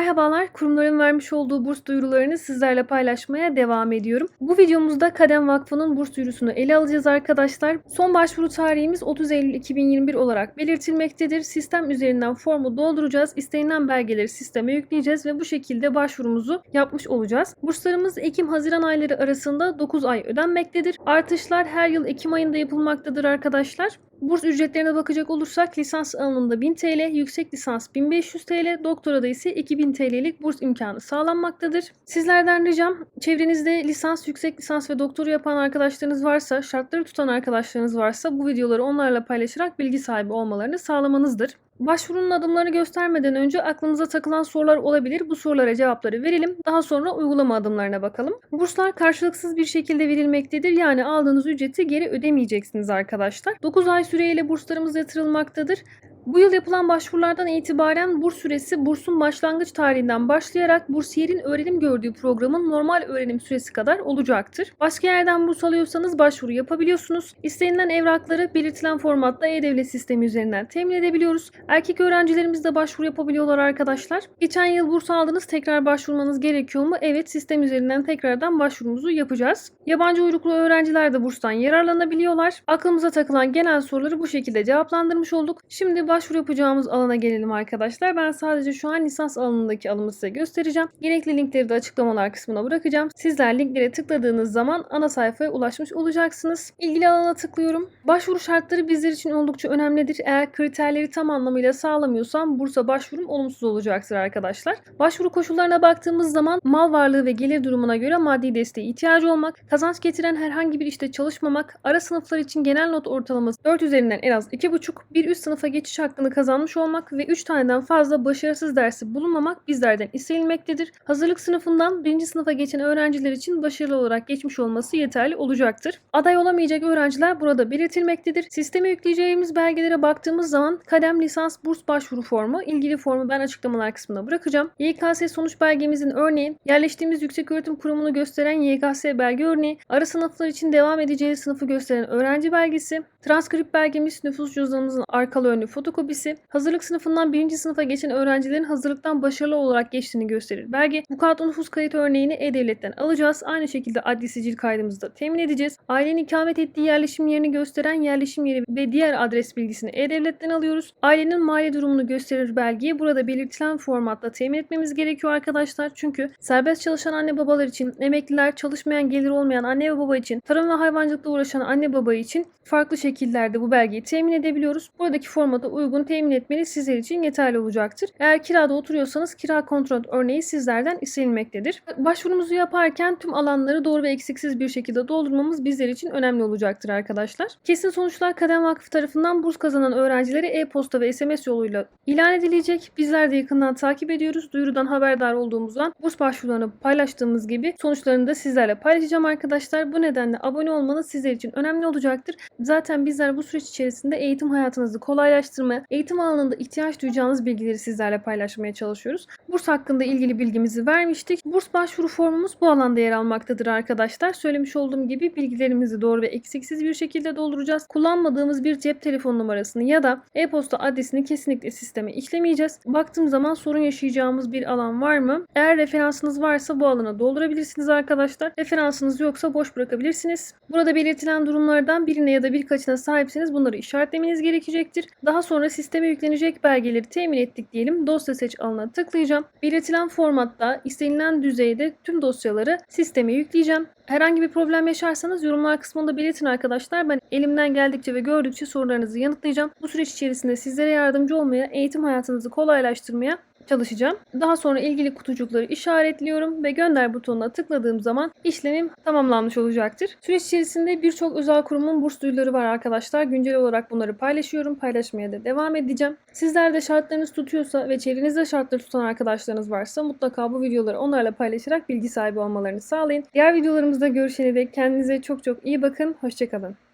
Merhabalar, kurumların vermiş olduğu burs duyurularını sizlerle paylaşmaya devam ediyorum. Bu videomuzda Kadem Vakfı'nın burs duyurusunu ele alacağız arkadaşlar. Son başvuru tarihimiz 30 Eylül 2021 olarak belirtilmektedir. Sistem üzerinden formu dolduracağız. İstenilen belgeleri sisteme yükleyeceğiz ve bu şekilde başvurumuzu yapmış olacağız. Burslarımız Ekim-Haziran ayları arasında 9 ay ödenmektedir. Artışlar her yıl Ekim ayında yapılmaktadır arkadaşlar. Burs ücretlerine bakacak olursak lisans alanında 1000 TL, yüksek lisans 1500 TL, doktorada ise 2000 TL'lik burs imkanı sağlanmaktadır. Sizlerden ricam çevrenizde lisans, yüksek lisans ve doktoru yapan arkadaşlarınız varsa, şartları tutan arkadaşlarınız varsa bu videoları onlarla paylaşarak bilgi sahibi olmalarını sağlamanızdır. Başvurunun adımlarını göstermeden önce aklımıza takılan sorular olabilir. Bu sorulara cevapları verelim. Daha sonra uygulama adımlarına bakalım. Burslar karşılıksız bir şekilde verilmektedir. Yani aldığınız ücreti geri ödemeyeceksiniz arkadaşlar. 9 ay süreyle burslarımız yatırılmaktadır. Bu yıl yapılan başvurulardan itibaren burs süresi bursun başlangıç tarihinden başlayarak bursiyerin öğrenim gördüğü programın normal öğrenim süresi kadar olacaktır. Başka yerden burs alıyorsanız başvuru yapabiliyorsunuz. İstenilen evrakları belirtilen formatta e-devlet sistemi üzerinden temin edebiliyoruz. Erkek öğrencilerimiz de başvuru yapabiliyorlar arkadaşlar. Geçen yıl burs aldınız tekrar başvurmanız gerekiyor mu? Evet sistem üzerinden tekrardan başvurumuzu yapacağız. Yabancı uyruklu öğrenciler de burstan yararlanabiliyorlar. Aklımıza takılan genel soruları bu şekilde cevaplandırmış olduk. Şimdi başvuru yapacağımız alana gelelim arkadaşlar. Ben sadece şu an lisans alanındaki alımı size göstereceğim. Gerekli linkleri de açıklamalar kısmına bırakacağım. Sizler linklere tıkladığınız zaman ana sayfaya ulaşmış olacaksınız. İlgili alana tıklıyorum. Başvuru şartları bizler için oldukça önemlidir. Eğer kriterleri tam anlamıyla sağlamıyorsam bursa başvurum olumsuz olacaktır arkadaşlar. Başvuru koşullarına baktığımız zaman mal varlığı ve gelir durumuna göre maddi desteğe ihtiyacı olmak, kazanç getiren herhangi bir işte çalışmamak, ara sınıflar için genel not ortalaması 4 üzerinden en az 2,5, bir üst sınıfa geçiş hakkını kazanmış olmak ve 3 taneden fazla başarısız dersi bulunmamak bizlerden istenilmektedir. Hazırlık sınıfından 1. sınıfa geçen öğrenciler için başarılı olarak geçmiş olması yeterli olacaktır. Aday olamayacak öğrenciler burada belirtilmektedir. Sisteme yükleyeceğimiz belgelere baktığımız zaman kadem lisans burs başvuru formu, ilgili formu ben açıklamalar kısmına bırakacağım. YKS sonuç belgemizin örneği, yerleştiğimiz yükseköğretim kurumunu gösteren YKS belge örneği, ara sınıflar için devam edeceği sınıfı gösteren öğrenci belgesi, transkript belgemiz, nüfus cüzdanımızın arkalı önlü fotokopisi, hazırlık sınıfından birinci sınıfa geçen öğrencilerin hazırlıktan başarılı olarak geçtiğini gösterir. Belge, vukuat nüfus kayıt örneğini E-Devlet'ten alacağız. Aynı şekilde adli sicil kaydımızı da temin edeceğiz. Ailenin ikamet ettiği yerleşim yerini gösteren yerleşim yeri ve diğer adres bilgisini E-Devlet'ten alıyoruz. Ailenin mali durumunu gösterir belgeyi burada belirtilen formatta temin etmemiz gerekiyor arkadaşlar. Çünkü serbest çalışan anne babalar için, emekliler, çalışmayan gelir olmayan anne ve baba için, tarım ve hayvancılıkla uğraşan anne baba için farklı şekillerde bu belgeyi temin edebiliyoruz. Buradaki formata uygun temin etmeniz sizler için yeterli olacaktır. Eğer kirada oturuyorsanız kira kontrol örneği sizlerden istenilmektedir. Başvurumuzu yaparken tüm alanları doğru ve eksiksiz bir şekilde doldurmamız bizler için önemli olacaktır arkadaşlar. Kesin sonuçlar Kadem Vakfı tarafından burs kazanan öğrencilere e-posta ve SMS yoluyla ilan edilecek. Bizler de yakından takip ediyoruz. Duyurudan haberdar olduğumuzdan burs başvurularını paylaştığımız gibi sonuçlarını da sizlerle paylaşacağım arkadaşlar. Bu nedenle abone olmanız sizler için önemli olacaktır. Zaten bizler bu süreç içerisinde eğitim hayatınızı kolaylaştırmaya, eğitim alanında ihtiyaç duyacağınız bilgileri sizlerle paylaşmaya çalışıyoruz. Burs hakkında ilgili bilgimizi vermiştik. Burs başvuru formumuz bu alanda yer almaktadır arkadaşlar. Söylemiş olduğum gibi bilgilerimizi doğru ve eksiksiz bir şekilde dolduracağız. Kullanmadığımız bir cep telefon numarasını ya da e-posta adresini kesinlikle sisteme işlemeyeceğiz. Baktığım zaman sorun yaşayacağımız bir alan var mı? Eğer referansınız varsa bu alana doldurabilirsiniz arkadaşlar. Referansınız yoksa boş bırakabilirsiniz. Burada belirtilen durumlardan birine ya da birkaçına sahipseniz bunları işaretlemeniz gerekecektir. Daha sonra sisteme yüklenecek belgeleri temin ettik diyelim. Dosya seç alanına tıklayacağım. Belirtilen formatta istenilen düzeyde tüm dosyaları sisteme yükleyeceğim. Herhangi bir problem yaşarsanız yorumlar kısmında belirtin arkadaşlar. Ben elimden geldikçe ve gördükçe sorularınızı yanıtlayacağım. Bu süreç içerisinde sizlere yardımcı olmaya, eğitim hayatınızı kolaylaştırmaya çalışacağım. Daha sonra ilgili kutucukları işaretliyorum ve gönder butonuna tıkladığım zaman işlemim tamamlanmış olacaktır. Süreç içerisinde birçok özel kurumun burs duyuruları var arkadaşlar. Güncel olarak bunları paylaşıyorum. Paylaşmaya da devam edeceğim. Sizler de şartlarınız tutuyorsa ve çevrenizde şartları tutan arkadaşlarınız varsa mutlaka bu videoları onlarla paylaşarak bilgi sahibi olmalarını sağlayın. Diğer videolarımızda görüşene dek kendinize çok çok iyi bakın. Hoşçakalın.